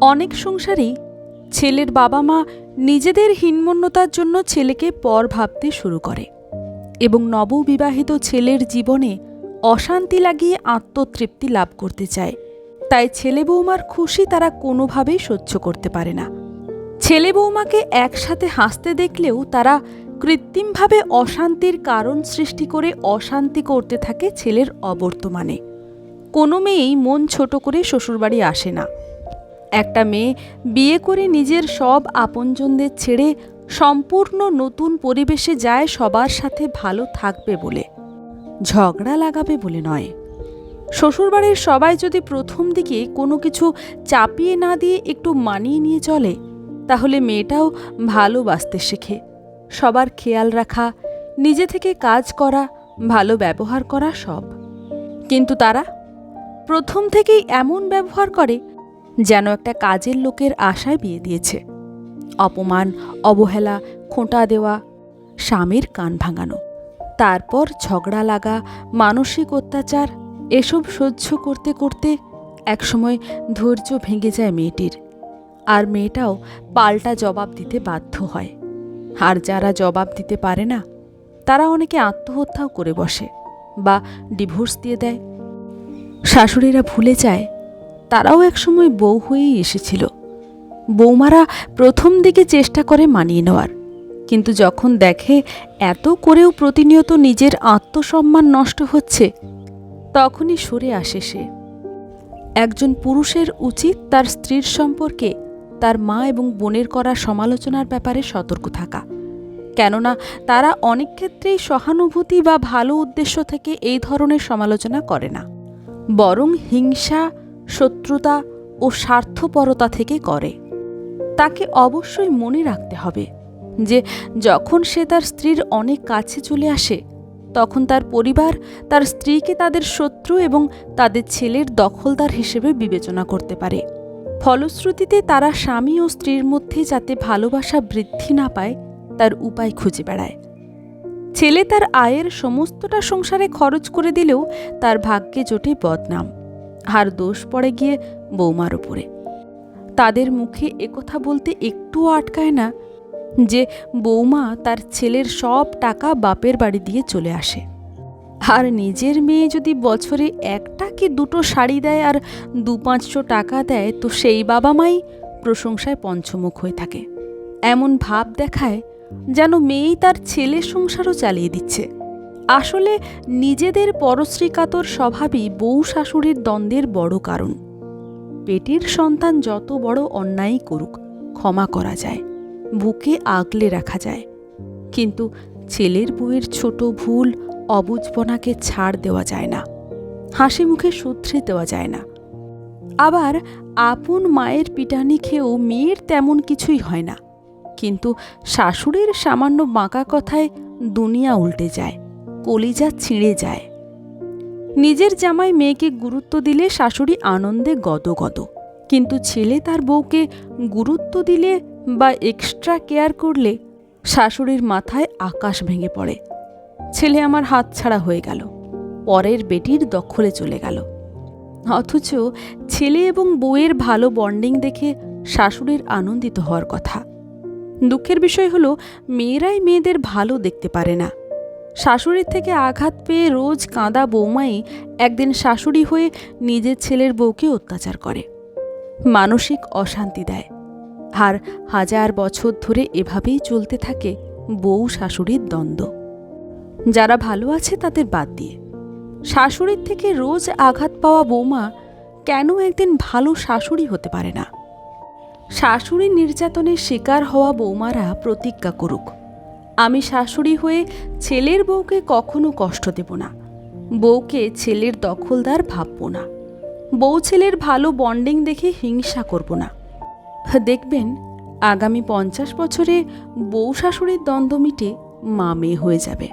অনেক সংসারেই ছেলের বাবা মা নিজেদের হীনমন্যতার জন্য ছেলেকে পর ভাবতে শুরু করে এবং নববিবাহিত ছেলের জীবনে অশান্তি লাগিয়ে আত্মতৃপ্তি লাভ করতে চায়। তাই ছেলে বৌমার খুশি তারা কোনোভাবেই সহ্য করতে পারে না। ছেলে বৌমাকে একসাথে হাসতে দেখলেও তারা কৃত্রিমভাবে অশান্তির কারণ সৃষ্টি করে অশান্তি করতে থাকে ছেলের অবর্তমানে। কোনো মেয়েই মন ছোট করে শ্বশুরবাড়ি আসে না। একটা মেয়ে বিয়ে করে নিজের সব আপনজনদের ছেড়ে সম্পূর্ণ নতুন পরিবেশে যায় সবার সাথে ভালো থাকবে বলে। ঝগড়া লাগাবে বলে নয়। শ্বশুরবাড়ির সবাই যদি প্রথম দিকে কোনো কিছু চাপিয়ে না দিয়ে একটু মানিয়ে নিয়ে চলে, তাহলে মেয়েটাও ভালোবাসতে শেখে। সবার খেয়াল রাখা, নিজে থেকে কাজ করা, ভালো ব্যবহার করা সব। কিন্তু তারা প্রথম থেকেই এমন ব্যবহার করে যেন একটা কাজের লোকের আশায় বিয়ে দিয়েছে। অপমান, অবহেলা, খোঁটা দেওয়া, স্বামীর কান ভাঙানো। তারপর ঝগড়া লাগা, মানসিক অত্যাচার, এসব সহ্য করতে করতে একসময় ধৈর্য ভেঙে যায় মেয়েটির। আর মেয়েটাও পাল্টা জবাব দিতে বাধ্য হয়। আর যারা জবাব দিতে পারে না, তারা অনেকে আত্মহত্যাও করে বসে বা ডিভোর্স দিয়ে দেয়। শাশুড়িরা ভুলে যায় তারাও একসময় বউ হয়েই এসেছিল। বৌমারা প্রথম দিকে চেষ্টা করে মানিয়ে নেওয়ার, কিন্তু যখন দেখে এত করেও প্রতিনিয়ত নিজের আত্মসম্মান নষ্ট হচ্ছে, তখনই সরে আসে সে। একজন পুরুষের উচিত তার স্ত্রীর সম্পর্কে তার মা এবং বোনের করা সমালোচনার ব্যাপারে সতর্ক থাকা, কেননা তারা অনেক ক্ষেত্রেই সহানুভূতি বা ভালো উদ্দেশ্য থেকে এই ধরনের সমালোচনা করে না। বরং হিংসা শত্রুতা ও স্বার্থপরতা থেকে করে। তাকে অবশ্যই মনে রাখতে হবে যে, যখন সে তার স্ত্রীর অনেক কাছে চলে আসে, তখন তার পরিবার তার স্ত্রীকে তাদের শত্রু এবং তাদের ছেলের দখলদার হিসেবে বিবেচনা করতে পারে। ফলশ্রুতিতে তারা স্বামী ও স্ত্রীর মধ্যে যাতে ভালোবাসা বৃদ্ধি না পায়, তার উপায় খুঁজে বেড়ায়। ছেলে তার আয়ের সমস্তটা সংসারে খরচ করে দিলেও তার ভাগ্যে জোটে বদনাম। আর দোষ পড়ে গিয়ে বৌমার ওপরে তাদের মুখে একথা বলতে একটুও আটকায় না যে বৌমা তার ছেলের সব টাকা বাপের বাড়ি দিয়ে চলে আসে। আর নিজের মেয়ে যদি বছরে একটা কি দুটো শাড়ি দেয় আর দু পাঁচশো টাকা দেয়, তো সেই বাবা মাই প্রশংসায় পঞ্চমুখ হয়ে থাকে। এমন ভাব দেখায় যেন মেয়েই তার ছেলের সংসারও চালিয়ে দিচ্ছে। আসলে নিজেদের পরশ্রীকাতর স্বভাবই বউ শাশুড়ির দ্বন্দ্বের বড় কারণ। পেটের সন্তান যত বড় অন্যায়ই করুক, ক্ষমা করা যায়, বুকে আগলে রাখা যায়। কিন্তু ছেলের বউয়ের ছোট ভুল অবুজপনাকে ছাড় দেওয়া যায় না, হাসি মুখে শুধরে দেওয়া যায় না। আবার আপন মায়ের পিটানি খেয়েও মেয়ের তেমন কিছুই হয় না। কিন্তু শাশুড়ির সামান্য বাঁকা কথায় দুনিয়া উল্টে যায়। কলিজা ছিঁড়ে যায়। নিজের জামাই মেয়েকে গুরুত্ব দিলে শাশুড়ি আনন্দে গদগদ। কিন্তু ছেলে তার বউকে গুরুত্ব দিলে বা এক্সট্রা কেয়ার করলে শাশুড়ির মাথায় আকাশ ভেঙে পড়ে। ছেলে আমার হাতছাড়া হয়ে গেল। পরের বেটির দখলে চলে গেল। অথচ ছেলে এবং বউয়ের ভালো বন্ডিং দেখে শাশুড়ির আনন্দিত হওয়ার কথা। দুঃখের বিষয় হলো, মেয়েরাই মেয়েদের ভালো দেখতে পারে না। শাশুড়ির থেকে আঘাত পেয়ে রোজ কাঁদা বৌমাই একদিন শাশুড়ি হয়ে নিজের ছেলের বউকে অত্যাচার করে। মানসিক অশান্তি দেয়। আর হাজার বছর ধরে এভাবেই চলতে থাকে বউ শাশুড়ির দ্বন্দ্ব। যারা ভালো আছে তাদের বাদ দিয়ে। শাশুড়ির থেকে রোজ আঘাত পাওয়া বৌমা কেন একদিন ভালো শাশুড়ি হতে পারে না? শাশুড়ি নির্যাতনের শিকার হওয়া বৌমারা প্রতিজ্ঞা করুক। আমি শাশুড়ি হয়ে ছেলের বউকে কখনো কষ্ট দেব না। বউকে ছেলের দখলদার ভাববো না। বউ ছেলের ভালো বন্ডিং দেখে হিংসা করব না। দেখবেন আগামী পঞ্চাশ বছরে বউ শাশুড়ির দ্বন্দ্ব মিটে মা মেয়ে হয়ে যাবে।